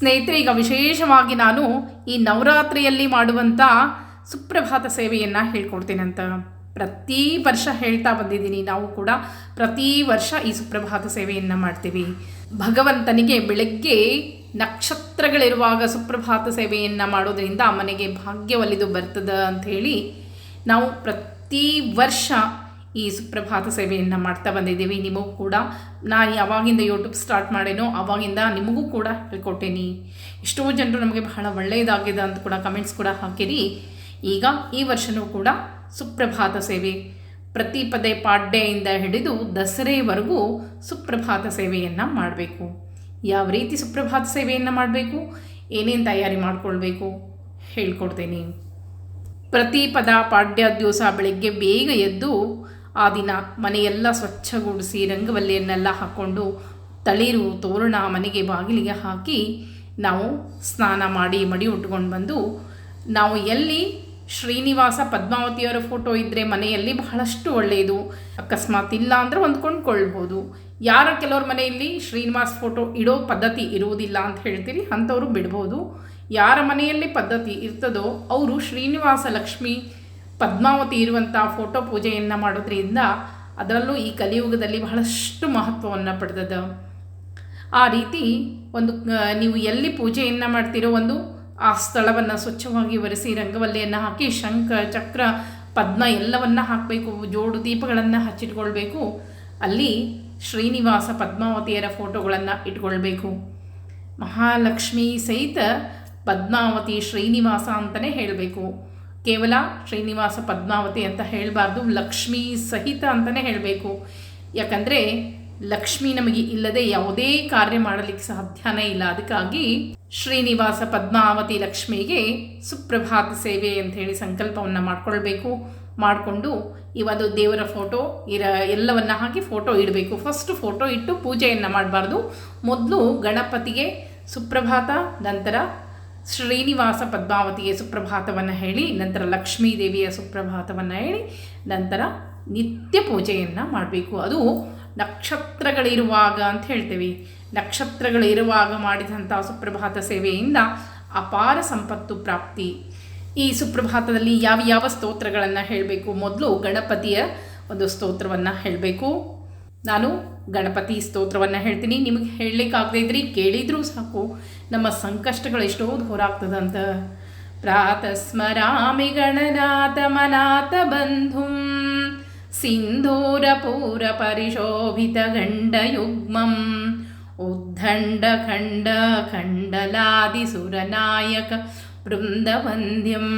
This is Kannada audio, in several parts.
ಸ್ನೇಹಿತರೆ, ಈಗ ವಿಶೇಷವಾಗಿ ನಾನು ಈ ನವರಾತ್ರಿಯಲ್ಲಿ ಮಾಡುವಂಥ ಸುಪ್ರಭಾತ ಸೇವೆಯನ್ನು ಹೇಳ್ಕೊಡ್ತೀನಂತ ಪ್ರತಿ ವರ್ಷ ಹೇಳ್ತಾ ಬಂದಿದ್ದೀನಿ. ನಾವು ಕೂಡ ಪ್ರತಿ ವರ್ಷ ಈ ಸುಪ್ರಭಾತ ಸೇವೆಯನ್ನು ಮಾಡ್ತೀವಿ. ಭಗವಂತನಿಗೆ ಬೆಳಗ್ಗೆ ನಕ್ಷತ್ರಗಳಿರುವಾಗ ಸುಪ್ರಭಾತ ಸೇವೆಯನ್ನು ಮಾಡೋದರಿಂದ ಮನೆಗೆ ಭಾಗ್ಯ ಒಲಿದು ಬರ್ತದ ಅಂತ ಹೇಳಿ ನಾವು ಪ್ರತಿ ವರ್ಷ ಈ ಸುಪ್ರಭಾತ ಸೇವೆಯನ್ನು ಮಾಡ್ತಾ ಬಂದಿದ್ದೀವಿ. ನಿಮಗೂ ಕೂಡ ನಾನು ಯಾವಾಗಿಂದ ಯೂಟ್ಯೂಬ್ ಸ್ಟಾರ್ಟ್ ಮಾಡೇನೋ ಅವಾಗಿಂದ ನಿಮಗೂ ಕೂಡ ಹೇಳ್ಕೊಟ್ಟೇನಿ ಎಷ್ಟೋ ಜನರು ನಮಗೆ ಬಹಳ ಒಳ್ಳೆಯದಾಗಿದೆ ಅಂತ ಕೂಡ ಕಮೆಂಟ್ಸ್ ಕೂಡ ಹಾಕಿರಿ. ಈಗ ಈ ವರ್ಷವೂ ಕೂಡ ಸುಪ್ರಭಾತ ಸೇವೆ. ಪ್ರತಿ ಪದೇ ಪಾಡ್ಯೆಯಿಂದ ಹಿಡಿದು ದಸರೆವರೆಗೂ ಸುಪ್ರಭಾತ ಸೇವೆಯನ್ನು ಮಾಡಬೇಕು. ಯಾವ ರೀತಿ ಸುಪ್ರಭಾತ ಸೇವೆಯನ್ನು ಮಾಡಬೇಕು? ಏನೇನು ತಯಾರಿ ಮಾಡಿಕೊಳ್ಬೇಕು? ಹೇಳ್ಕೊಡ್ತೇನೆ. ಪ್ರತಿ ಪದ ಪಾಡ್ಯ ದಿವಸ ಬೆಳಗ್ಗೆ ಬೇಗ ಎದ್ದು ಆ ದಿನ ಮನೆಯೆಲ್ಲ ಸ್ವಚ್ಛಗೊಳಿಸಿ ರಂಗವಲ್ಲಿಯನ್ನೆಲ್ಲ ಹಾಕ್ಕೊಂಡು ತಳಿರು ತೋರಣ ಮನೆಗೆ ಬಾಗಿಲಿಗೆ ಹಾಕಿ ನಾವು ಸ್ನಾನ ಮಾಡಿ ಮಡಿ ಉಟ್ಕೊಂಡು ಬಂದು ನಾವು ಎಲ್ಲಿ ಶ್ರೀನಿವಾಸ ಪದ್ಮಾವತಿಯವರ ಫೋಟೋ ಇದ್ದರೆ ಮನೆಯಲ್ಲಿ ಬಹಳಷ್ಟು ಒಳ್ಳೆಯದು. ಅಕಸ್ಮಾತ್ ಇಲ್ಲ ಅಂದರೆ ಹೊಂದ್ಕೊಂಡು ಕೊಳ್ಬೋದು ಯಾರ ಕೆಲವ್ರ ಮನೆಯಲ್ಲಿ ಶ್ರೀನಿವಾಸ್ ಫೋಟೋ ಇಡೋ ಪದ್ಧತಿ ಇರುವುದಿಲ್ಲ ಅಂತ ಹೇಳ್ತೀರಿ, ಅಂಥವರು ಬಿಡ್ಬೋದು. ಯಾರ ಮನೆಯಲ್ಲಿ ಪದ್ಧತಿ ಇರ್ತದೋ, ಅವರು ಶ್ರೀನಿವಾಸ ಲಕ್ಷ್ಮಿ ಪದ್ಮಾವತಿ ಇರುವಂಥ ಫೋಟೋ ಪೂಜೆಯನ್ನು ಮಾಡೋದ್ರಿಂದ ಅದರಲ್ಲೂ ಈ ಕಲಿಯುಗದಲ್ಲಿ ಬಹಳಷ್ಟು ಮಹತ್ವವನ್ನು ಪಡೆದದ ಆ ರೀತಿ ಒಂದು ನೀವು ಎಲ್ಲಿ ಪೂಜೆಯನ್ನು ಮಾಡ್ತೀರೋ ಒಂದು, ಆ ಸ್ಥಳವನ್ನು ಸ್ವಚ್ಛವಾಗಿ ಒರೆಸಿ ರಂಗವಲ್ಲಿಯನ್ನು ಹಾಕಿ ಶಂಖ, ಚಕ್ರ, ಪದ್ಮ ಎಲ್ಲವನ್ನು ಹಾಕಬೇಕು, ಜೋಡು ದೀಪಗಳನ್ನು ಹಚ್ಚಿಟ್ಕೊಳ್ಬೇಕು. ಅಲ್ಲಿ ಶ್ರೀನಿವಾಸ ಪದ್ಮಾವತಿಯರ ಫೋಟೋಗಳನ್ನು ಇಟ್ಕೊಳ್ಬೇಕು. ಮಹಾಲಕ್ಷ್ಮಿ ಸಹಿತ ಪದ್ಮಾವತಿ ಶ್ರೀನಿವಾಸ ಅಂತಲೇ ಹೇಳಬೇಕು. ಕೇವಲ ಶ್ರೀನಿವಾಸ ಪದ್ಮಾವತಿ ಅಂತ ಹೇಳಬಾರ್ದು, ಲಕ್ಷ್ಮೀ ಸಹಿತ ಅಂತಲೇ ಹೇಳಬೇಕು. ಯಾಕಂದರೆ ಲಕ್ಷ್ಮಿ ನಮಗೆ ಇಲ್ಲದೆ ಯಾವುದೇ ಕಾರ್ಯ ಮಾಡಲಿಕ್ಕೆ ಸಾಧ್ಯನೇ ಇಲ್ಲ. ಅದಕ್ಕಾಗಿ ಶ್ರೀನಿವಾಸ ಪದ್ಮಾವತಿ ಲಕ್ಷ್ಮಿಗೆ ಸುಪ್ರಭಾತ ಸೇವೆ ಅಂತ ಹೇಳಿ ಸಂಕಲ್ಪವನ್ನು ಮಾಡಿಕೊಳ್ಬೇಕು. ಮಾಡಿಕೊಂಡು ಇವತ್ತು ದೇವರ ಫೋಟೋ, ಇರ ಎಲ್ಲವನ್ನು ಹಾಕಿ ಫೋಟೋ ಇಡಬೇಕು. ಫಸ್ಟ್ ಫೋಟೋ ಇಟ್ಟು ಪೂಜೆಯನ್ನು ಮಾಡಬಾರ್ದು. ಮೊದಲು ಗಣಪತಿಗೆ ಸುಪ್ರಭಾತ, ನಂತರ ಶ್ರೀನಿವಾಸ ಪದ್ಮಾವತಿಯ ಸುಪ್ರಭಾತವನ್ನು ಹೇಳಿ, ನಂತರ ಲಕ್ಷ್ಮೀ ದೇವಿಯ ಸುಪ್ರಭಾತವನ್ನು ಹೇಳಿ, ನಂತರ ನಿತ್ಯ ಪೂಜೆಯನ್ನು ಮಾಡಬೇಕು. ಅದು ನಕ್ಷತ್ರಗಳಿರುವಾಗ ಅಂತ ಹೇಳ್ತೇವೆ. ನಕ್ಷತ್ರಗಳಿರುವಾಗ ಮಾಡಿದಂಥ ಸುಪ್ರಭಾತ ಸೇವೆಯಿಂದ ಅಪಾರ ಸಂಪತ್ತು ಪ್ರಾಪ್ತಿ. ಈ ಸುಪ್ರಭಾತದಲ್ಲಿ ಯಾವ ಯಾವ ಸ್ತೋತ್ರಗಳನ್ನು ಹೇಳಬೇಕು? ಮೊದಲು ಗಣಪತಿಯ ಒಂದು ಸ್ತೋತ್ರವನ್ನು ಹೇಳಬೇಕು. ನಾನು ಗಣಪತಿ ಸ್ತೋತ್ರವನ್ನು ಹೇಳ್ತೀನಿ. ನಿಮಗೆ ಹೇಳಲಿಕ್ಕಾಗದೇ ಇದ್ರಿ ಕೇಳಿದರೂ ಸಾಕು. ನಮ್ಮ ಸಂಕಷ್ಟಗಳು ಎಷ್ಟೋ ಹೋರಾಗ್ತದಂತ ಪ್ರಾತಃ ಸ್ಮರಾಮಿ ಗಣನಾಥ ಮನಾಥ ಬಂಧುಂ ಸಿಂಧೂರಪೂರ ಪರಿಶೋಭಿತ ಗಂಡಯುಗ್ಮಂ ಉದ್ದಂಡ ಖಂಡ ಖಂಡಲಾದಿ ಸುರನಾಯಕ ವೃಂದವಂದ್ಯಂ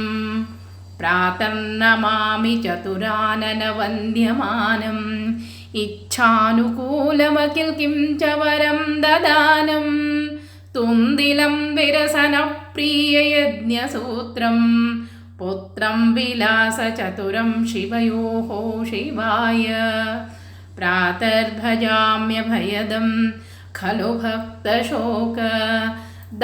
ಪ್ರಾತರ್ನಮಾಮಿ ಚತುರಾನನ ವಂದ್ಯಮಾನಂ इच्छानुकूलमखिल् किं च वरं ददानं तुन्दिलं विरसनप्रिययज्ञसूत्रं पुत्रं विलासचतुरं शिवयोः शिवाय प्रातर्भजाम्यभयदं खलु भक्तशोक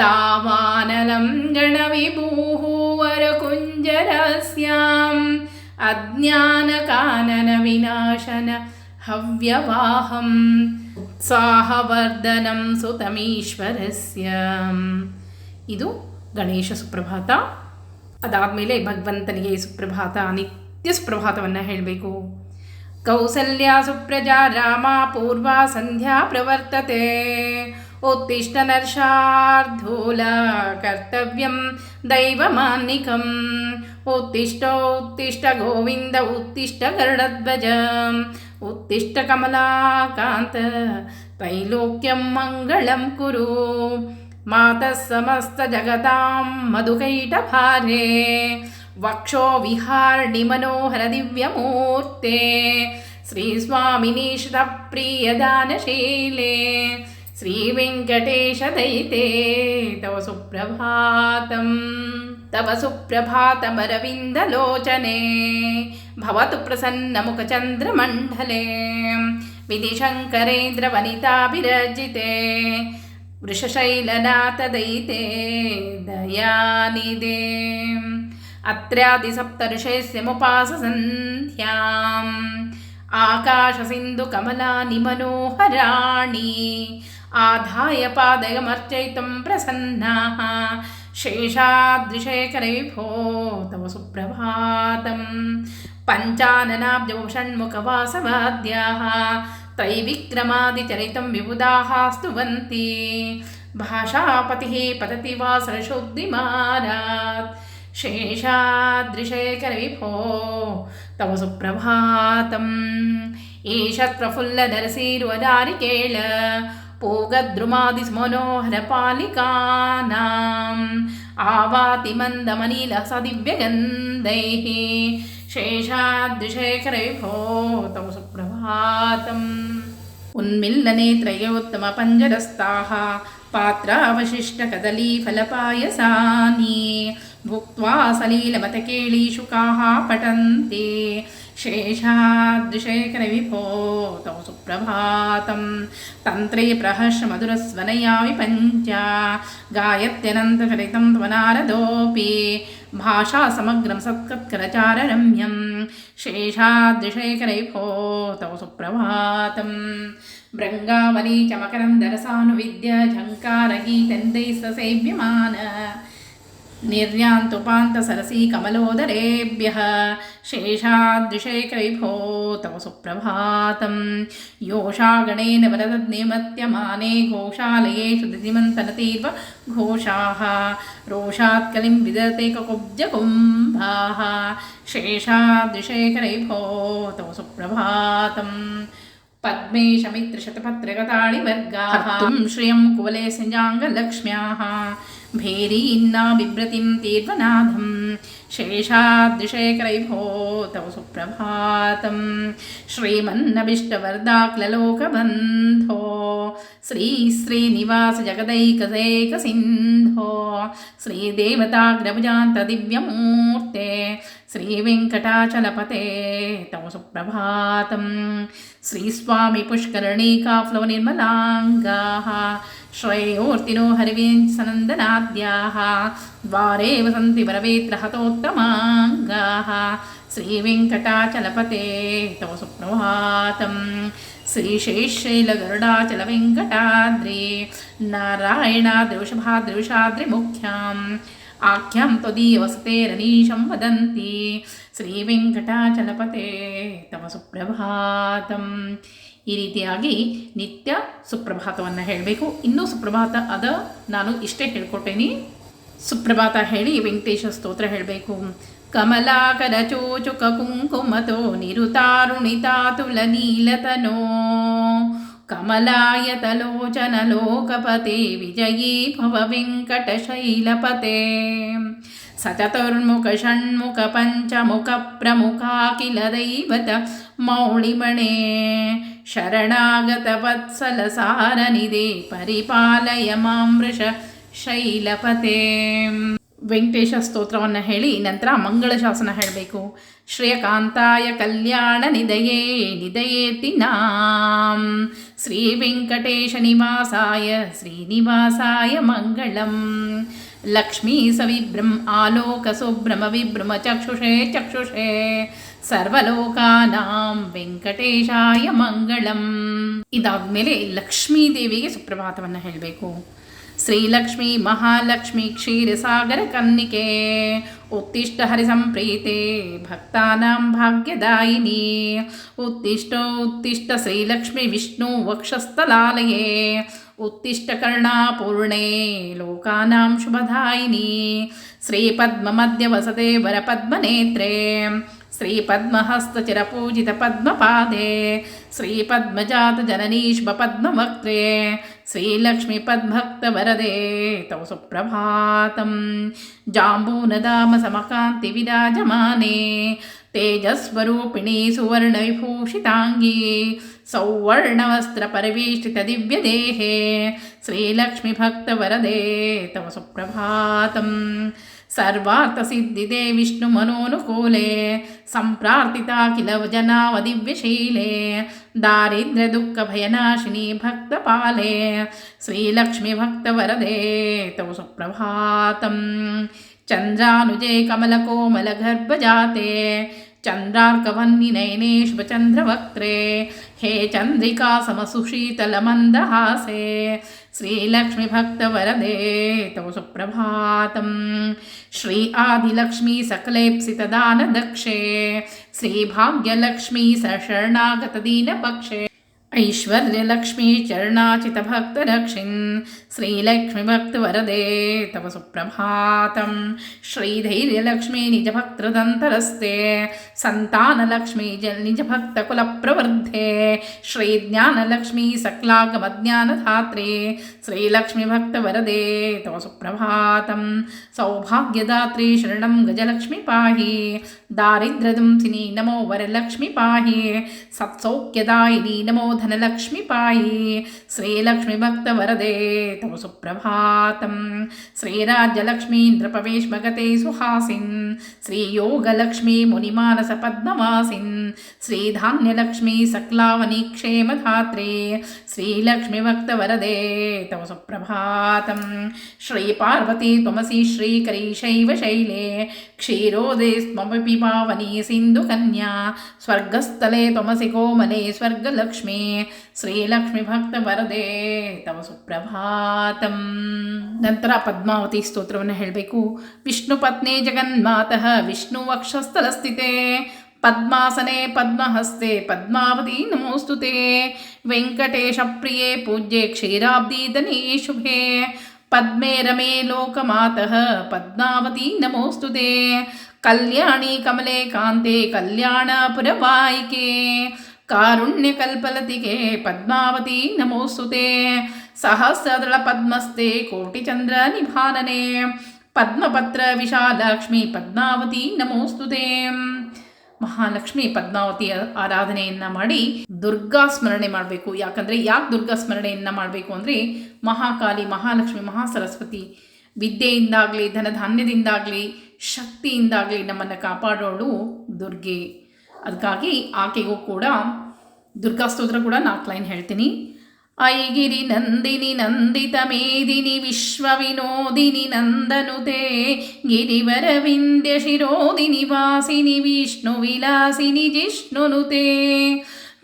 दावानलं भक्तशोकदावानलं गणविभूहूवरकुञ्जरस्याम् अज्ञानकानविनाशन हव्यवाहम् उत्साहवर्धनं ಸುತಮೀಶ್ವರಸ್ಯ ಇದು ಗಣೇಶ ಸುಪ್ರಭಾತ ಅದಾದಮೇಲೆ ಭಗವಂತನಿಗೆ ಸುಪ್ರಭಾತ ನಿತ್ಯ ಸುಪ್ರಭಾತವನ್ನು ಹೇಳಬೇಕು ಕೌಸಲ್ಯ ಸುಪ್ರಜಾ ರಾಮ ಪೂರ್ವಾ ಸಂಧ್ಯಾ ಪ್ರವರ್ತತೆ ಉತ್ತಿಷ್ಟ ನರ್ಷಾರ್ಧೂಲ ಕರ್ತವ್ಯಂ ದೈವಮಾನ್ನಿಕಂ ಉತ್ತಿಷ್ಟ ಉತ್ತಿಷ್ಟ ಗೋವಿಂದ ಉತ್ತಿಷ್ಟ ಗರುಡಧ್ವಜ. ಉತ್ತಿಷ್ಟ ಕಮಲಾಕಾಂತ ತ್ರೈಲೋಕ್ಯಂ ಮಂಗಳಂ ಕುರು. ಮಾತ ಸಮಸ್ತ ಜಗತಾಂ ಮಧುಕೈಟಭಾರೆ ವಕ್ಷೋ ವಿಹಾರ್ಣಿ ಮನೋಹರ ದಿವ್ಯಮೂರ್ತೆ तव सुप्रभातमरविन्दलोचने भवतु प्रसन्नमुखचन्द्रमण्डले। विधिशङ्करेन्द्रवनिताभिरजिते वृषशैलनाथदयिते दयानिदे अत्रादिसप्तऋषेस्यमुपाससन्ध्याम् आकाशसिन्धुकमलानि मनोहराणि आधाय पादयमर्चयितुं प्रसन्नाः। शेषादृशेखरविभो तव सुप्रभातं पञ्चाननाब्जषण्मुखवासवाद्याः त्रैविक्रमादिचरितं विबुधाः स्तुवन्ति भाषापतिः पतति वा सरशुद्धिमारात् शेषादृशेखरविभो तव सुप्रभातम् ईषत् प्रफुल्लदरसीरुवदारिकेळ न्दमनील स दिव्यगन्दैः शेषाद्विशेखरे भोतौ सुप्रभातम्। उन्मिल्लनेत्रयोत्तमपञ्जरस्ताः पात्रावशिष्टकदलीफलपायसानि भुक्त्वा सलीलमतकेळीशुकाः पठन्ति। शेषादृशेखरविभो तव सुप्रभातं तन्त्रे प्रहर्षमधुरस्वनया विपञ्चा गायत्यनन्तचरितं त्वनारदोऽपि भाषा समग्रं सत्कत्करचाररम्यं शेषादृशेखरविभो तव सुप्रभातं भृङ्गावली च मकरन्दरसानुविद्य झङ्कारगीतन्दैः ससेव्यमान निर्यान्तुपान्तसरसी कमलोदरेभ्यः शेषादृशेखरविभो तव सुप्रभातं योषागणेन वरदनिमत्यमाने घोषालयेषु धृतिमन्तनतीर्व घोषाः रोषात् कलिं विदते ककुब्जकुम्भाः शेषादृशेखरविभो तव सुप्रभातम् पद्मे शमित्रशतपत्रगताणि वर्गाः। श्रियं कुवले शिजाङ्गलक्ष्म्याः भेरीन्ना विभ्रतिं तीर्वनाथम्। शेषादृशेखरैभो तव सुप्रभातं श्रीमन्नभिष्टवरदाक्ललोकबन्धो श्रीश्रीनिवासजगदैकदैकसिन्धो श्रीदेवताग्रभुजान्तदिव्यमूर्ते श्रीवेङ्कटाचलपते तव सुप्रभातं श्रीस्वामि पुष्करणीकाफ्लवनिर्मलाङ्गाः श्रयोर्तिनो हरिवेत्सनन्दनाद्याः द्वारे वसन्ति वरवेत्रहतोत्तमाङ्गाः श्रीवेङ्कटाचलपते तव सुप्नोहातं श्रीशैशैलगरुडाचलवेङ्कटाद्रि नारायणाद्रिवृषभाद्रिवृषाद्रिमुख्याम् आख्यां त्वदीयवसतेरनीशं वदन्ति श्रीवेङ्कटाचलपते तव सुप्रभातम् ಈ ರೀತಿಯಾಗಿ ನಿತ್ಯ ಸುಪ್ರಭಾತವನ್ನು ಹೇಳಬೇಕು. ಇನ್ನೂ ಸುಪ್ರಭಾತ ಅದ. ನಾನು ಇಷ್ಟೇ ಹೇಳ್ಕೊಟ್ಟೇನಿ. ಸುಪ್ರಭಾತ ಹೇಳಿ ವೆಂಕಟೇಶ ಸ್ತೋತ್ರ ಹೇಳಬೇಕು. ಕಮಲಾಕರ ಚೋಚುಕ ಕುಂಕುಮತೋ ನಿರುತಾರುಣಿತಾತುಲನೀಲತನೋ ಕಮಲಾಯತಲೋಚನಲೋಕಪತೆ ವಿಜಯೀ ಭವ ವೆಂಕಟ ಶೈಲಪತೆ. ಸಚತುರ್ಮುಖ ಷಣ್ಮುಖ ಪಂಚಮುಖ ಪ್ರಮುಖಾಖಿಲ ದೈವತ ಮೌಳಿಮಣೇ. ಶರಣಾಗತವತ್ಸಲಸಾರನಿದೆ ಪರಿಪಾಲಯ ಮಾಮೃಷ ಶೈಲಪತೆ. ವೆಂಕಟೇಶ ಸ್ತೋತ್ರವನ್ನು ಹೇಳಿ, ನಂತರ ಮಂಗಳಶಾಸನ ಹೇಳಬೇಕು. ಶ್ರೇಯಕಾಂತಾಯ ಕಲ್ಯಾಣ ನಿದಯೇ ನಿದಯೇತಿ ನಾಂ. ಶ್ರೀ ವೆಂಕಟೇಶ ನಿವಾಸಾಯ ಶ್ರೀನಿವಾಸಾಯ ಮಂಗಳಂ. ಲಕ್ಷ್ಮೀ ಸವಿಭ್ರಂ, ಆಲೋಕ ಸುಭ್ರಮ ವಿಭ್ರಮ ಚಕ್ಷುಷೇ ಚಕ್ಷುಷೇ. ಸರ್ವಲೋಕಾನಾಂ ವೆಂಕಟೇಶಾಯ ಮಂಗಳಂ. ಇದಾದ್ಮೇಲೆ ಲಕ್ಷ್ಮೀ ದೇವಿಗೆ ಸುಪ್ರಭಾತವನ್ನು ಹೇಳಬೇಕು. ಶ್ರೀಲಕ್ಷ್ಮೀ ಮಹಾಲಕ್ಷ್ಮಿ ಕ್ಷೀರಸಾಗರ ಕನ್ನಿಕೆ ಉತ್ತಿಷ್ಟ ಹರಿಸಂಪ್ರೀತೆ, ಭಕ್ತಾನಾಂ ಭಾಗ್ಯದಾಯಿನಿ ಉತ್ತಿಷ್ಟ ಉತ್ತಿಷ್ಟ ಶ್ರೀಲಕ್ಷ್ಮಿ ವಿಷ್ಣು ವಕ್ಷಸ್ಥಲಾಲಯೇ ಉತ್ತಿಷ್ಟ ಕರ್ಣಾಪೂರ್ಣೇ ಲೋಕಾನಾಂ ಶುಭದಾಯಿನಿ ಶ್ರೀಪದ್ಮಮಧ್ಯ ವಸತೆ ವರಪದ್ಮನೇತ್ರೆ. श्रीपद्महस्तचिरपूजितपद्मपादे श्रीपद्मजातजननीष्मपद्मवक्त्रे श्रीलक्ष्मीपद्भक्तवरदे तव सुप्रभातं जाम्बूनदामसमकान्तिविराजमाने तेजस्वरूपिणी सुवर्णविभूषिताङ्गी सौवर्णवस्त्रपरिवेष्टितदिव्यदेहे श्रीलक्ष्मीभक्तवरदे। तव सुप्रभातम् सर्वार्थसिद्धिदे विष्णुमनोनुकूले सम्प्रार्थिता किल जनावदिव्यशीले दारिद्र्यदुःखभयनाशिनी भक्तपाले श्रीलक्ष्मीभक्तवरदे तव सुप्रभातम् चन्द्रानुजे कमलकोमलगर्भजाते चन्द्रार्कवन्निनयने शुभचन्द्रवक्त्रे हे चन्द्रिका समसुशीतलमन्दहासे श्रीलक्ष्मीभक्तवरदे तव सुप्रभातं श्री आदिलक्ष्मी सकलेप्सितदानदक्षे श्रीभाग्यलक्ष्मी सशरणागतदीनपक्षे ऐश्वर्यलक्ष्मी चरणाचितभक्तरक्षिन् श्रीलक्ष्मीभक्तवरदे तव सुप्रभातं श्रीधैर्यलक्ष्मी निजभक्तृदन्तरस्ते सन्तानलक्ष्मी जल निजभक्तकुलप्रवृद्धे श्रीज्ञानलक्ष्मी सक्लागमज्ञानधात्रे श्रीलक्ष्मीभक्तवरदे तव सुप्रभातं सौभाग्यदात्री शरणं गजलक्ष्मी पाहि दारिद्र्यदंसिनी नमो वरलक्ष्मी पाहि सत्सौख्यदायिनी नमो धनलक्ष्मी पाहि श्रीलक्ष्मीभक्तवरदे सुप्रभातं। श्रीराज्यलक्ष्मीन्द्रपवेश्मगते सुहासिन्। श्रीयोगलक्ष्मी मुनिमानसपद्मवासिन् श्रीधान्यलक्ष्मी सक्लावनी क्षेमधात्रे श्रीलक्ष्मीभक्तवरदे तव सुप्रभातं। श्रीपार्वती त्वमसि श्रीकरीशैव शैले क्षीरोदे त्वमपि पावनी सिन्धुकन्या स्वर्गस्थले त्वमसि कोमले स्वर्गलक्ष्मी ಶ್ರೀಲಕ್ಷ್ಮೀಭಕ್ತವರದೆ ತವ ಸುಪ್ರಭಾತಂ ನಂತರ ಪದ್ಮಾವತಿ ಸ್ತೋತ್ರವನ್ನು ಹೇಳಬೇಕು ವಿಷ್ಣು ಪತ್ನಿ ಜಗನ್ಮಾತಃ ವಿಷ್ಣು ವಕ್ಷಸ್ಥಲಸ್ಥಿತೆ ಪದ್ಮಾಸನೆ ಪದ್ಮಹಸ್ತೆ ಪದ್ಮಾವತಿ ನಮೋಸ್ತುತೆ ವೆಂಕಟೇಶ ಪ್ರಿಯೆ ಪೂಜ್ಯೆ ಕ್ಷೀರಾಬ್ದೀದನೇ ಶುಭೆ पद्मे रमे लोकमातः। पद्मावती नमोऽस्तु ते। कल्याणी कमले कान्ते कल्याणपुरवायिके कारुण्यकल्पलतिके पद्मावती नमोऽस्तु ते। सहस्रदलपद्मस्ते कोटिचन्द्रनिभानने पद्मपत्रविशालक्ष्मी पद्मावती नमोऽस्तु ते। ಮಹಾಲಕ್ಷ್ಮಿ ಪದ್ಮಾವತಿ ಆರಾಧನೆಯನ್ನು ಮಾಡಿ ದುರ್ಗಾ ಸ್ಮರಣೆ ಮಾಡಬೇಕು. ಯಾಕಂದರೆ ಯಾಕೆ ದುರ್ಗಾ ಸ್ಮರಣೆಯನ್ನು ಮಾಡಬೇಕು ಅಂದರೆ ಮಹಾಕಾಲಿ, ಮಹಾಲಕ್ಷ್ಮಿ, ಮಹಾಸರಸ್ವತಿ ವಿದ್ಯೆಯಿಂದಾಗಲಿ, ಧನಧಾನ್ಯದಿಂದಾಗಲಿ, ಶಕ್ತಿಯಿಂದಾಗಲಿ ನಮ್ಮನ್ನು ಕಾಪಾಡೋಳು ದುರ್ಗೆ. ಅದಕ್ಕಾಗಿ ಆಕೆಗೂ ಕೂಡ ದುರ್ಗಾ ಸ್ತೋತ್ರ ಕೂಡ ನಾಲ್ಕು ಲೈನ್ ಹೇಳ್ತೀನಿ. ऐ गिरिनन्दिनि नन्दितमेदिनि विश्वविनोदिनि नन्दनुते गिरिवरविन्द्यशिरोदिनि वासिनि विष्णुविलासिनि जिष्णुनुते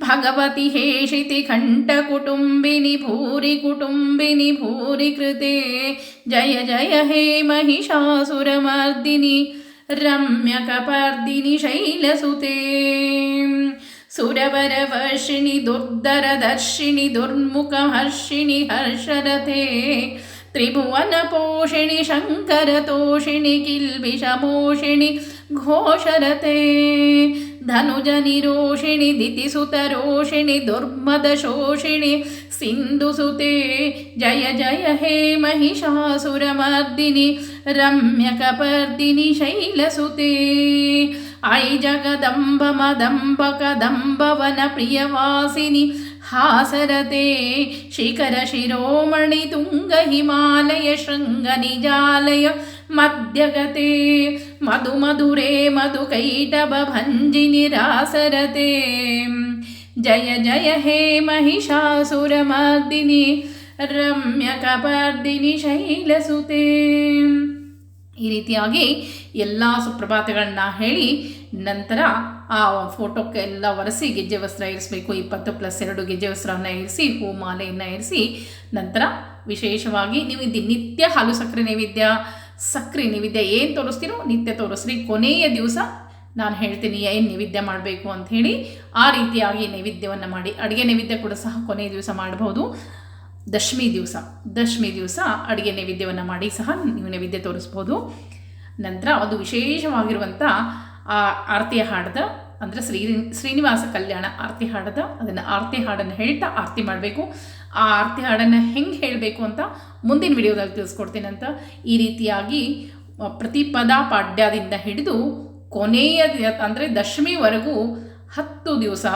भगवति हेषिति शितिकण्ठकुटुम्बिनि भूरिकुटुम्बिनि भूरिकृते जय जय हे महिषासुरमर्दिनि रम्यकपर्दिनि शैलसुते सुरवरवर्षिणि दुर्धरदर्शिनि दुर्मुखहर्षिणि हर्षरथे। त्रिभुवनपोषिणि, शङ्करतोषिणि, किल्बिषमोषिणि घोषरते धनुजनिरोषिणि, दितिसुतरोषिणि, दुर्मदशोषिणि, सिन्धुसुते। जय जय, हे महिषासुरमर्दिनि, रम्यकपर्दिनि, शैलसुते। ಐ ಜಗದಂಬ ಮದಂಬ ಕದಂಬವನ ಪ್ರಿಯವಾಸಿನಿ, ಹಾಸರತೆ ಶಿಖರ ಶಿರೋಮಣಿ, ತುಂಗ ಹಿಮಾಲಯ ಶೃಂಗ ನಿಜಾಲಯ, ಮಧ್ಯಗತೆ ಮಧು ಮಧುರೇ ಮಧು ಕೈಟಭ ಭಂಜಿನಿ, ರಾಸರತೆ ಜಯ ಜಯ ಹೇ ಮಹಿಷಾಸುರಮರ್ದಿನಿ ರಮ್ಯಕಪರ್ದಿನಿ ಶೈಲಸುತೆ ಈ ರೀತಿಯಾಗಿ ಎಲ್ಲ ಸುಪ್ರಭಾತಗಳನ್ನ ಹೇಳಿ ನಂತರ ಆ ಫೋಟೋಕ್ಕೆ ಎಲ್ಲ ಒರೆಸಿ ಗೆಜ್ಜೆ ವಸ್ತ್ರ ಇರಿಸಬೇಕು, ಇಪ್ಪತ್ತು ಪ್ಲಸ್ ಎರಡು ಗೆಜ್ಜೆ ವಸ್ತ್ರವನ್ನು ಇರಿಸಿ ಹೂ ಮಾಲೆಯನ್ನು ಇರಿಸಿ, ನಂತರ ವಿಶೇಷವಾಗಿ ನೀವು ದಿನನಿತ್ಯ ಹಾಲು ಸಕ್ಕರೆ ನೈವೇದ್ಯ ಸಕ್ಕರೆ ನೈವೇದ್ಯ ಏನು ತೋರಿಸ್ತೀರೋ ನಿತ್ಯ ತೋರಿಸ್ರಿ. ಕೊನೆಯ ದಿವಸ ನಾನು ಹೇಳ್ತೀನಿ, ಏನು ನೈವೇದ್ಯ ಮಾಡಬೇಕು ಅಂಥೇಳಿ ಆ ರೀತಿಯಾಗಿ ನೈವೇದ್ಯವನ್ನು ಮಾಡಿ. ಅಡುಗೆ ನೈವೇದ್ಯ ಕೂಡ ಸಹ ಕೊನೆಯ ದಿವಸ ಮಾಡಬಹುದು ದಶಮಿ ದಿವಸ ದಶಮಿ ದಿವಸ ಅಡುಗೆ ನೈವೇದ್ಯವನ್ನು ಮಾಡಿ ಸಹ ನೀವು ನೈವೇದ್ಯ ತೋರಿಸ್ಬೋದು. ನಂತರ ಅದು ವಿಶೇಷವಾಗಿರುವಂಥ ಆ ಆರತಿ ಹಾಡದ, ಅಂದರೆ ಶ್ರೀ ಶ್ರೀನಿವಾಸ ಕಲ್ಯಾಣ ಆರತಿ ಹಾಡದ, ಅದನ್ನು ಆರತಿ ಹಾಡನ್ನು ಹೇಳ್ತಾ ಆರತಿ ಮಾಡಬೇಕು. ಆ ಆರತಿ ಹಾಡನ್ನು ಹೆಂಗೆ ಹೇಳಬೇಕು ಅಂತ ಮುಂದಿನ ವಿಡಿಯೋದಲ್ಲಿ ಅಂತ. ಈ ರೀತಿಯಾಗಿ ಪ್ರತಿ ಪದ ಪಾಡ್ಯದಿಂದ ಹಿಡಿದು ಕೊನೆಯ ಅಂದರೆ ದಶಮಿವರೆಗೂ ಹತ್ತು ದಿವಸ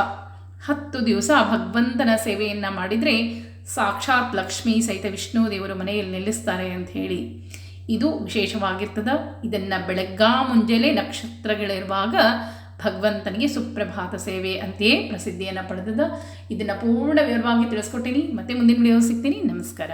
ಹತ್ತು ದಿವಸ ಭಗವಂತನ ಸೇವೆಯನ್ನು ಮಾಡಿದರೆ ಸಾಕ್ಷಾತ್ ಲಕ್ಷ್ಮೀ ಸಹಿತ ವಿಷ್ಣು ದೇವರು ಮನೆಯಲ್ಲಿ ನಿಲ್ಲಿಸ್ತಾರೆ ಅಂತ ಹೇಳಿ. ಇದು ವಿಶೇಷವಾಗಿರ್ತದೆ. ಇದನ್ನು ಬೆಳಗ್ಗಾ ಮುಂಜಾನೆ ನಕ್ಷತ್ರಗಳಿರುವಾಗ ಭಗವಂತನಿಗೆ ಸುಪ್ರಭಾತ ಸೇವೆ ಅಂತೆಯೇ ಪ್ರಸಿದ್ಧಿಯನ್ನು ಪಡೆದದ. ಇದನ್ನು ಪೂರ್ಣ ವಿವರವಾಗಿ ತಿಳಿಸ್ಕೊಟ್ಟೀನಿ. ಮತ್ತೆ ಮುಂದಿನ ವಿಡಿಯೋ ಸಿಗ್ತೀನಿ. ನಮಸ್ಕಾರ.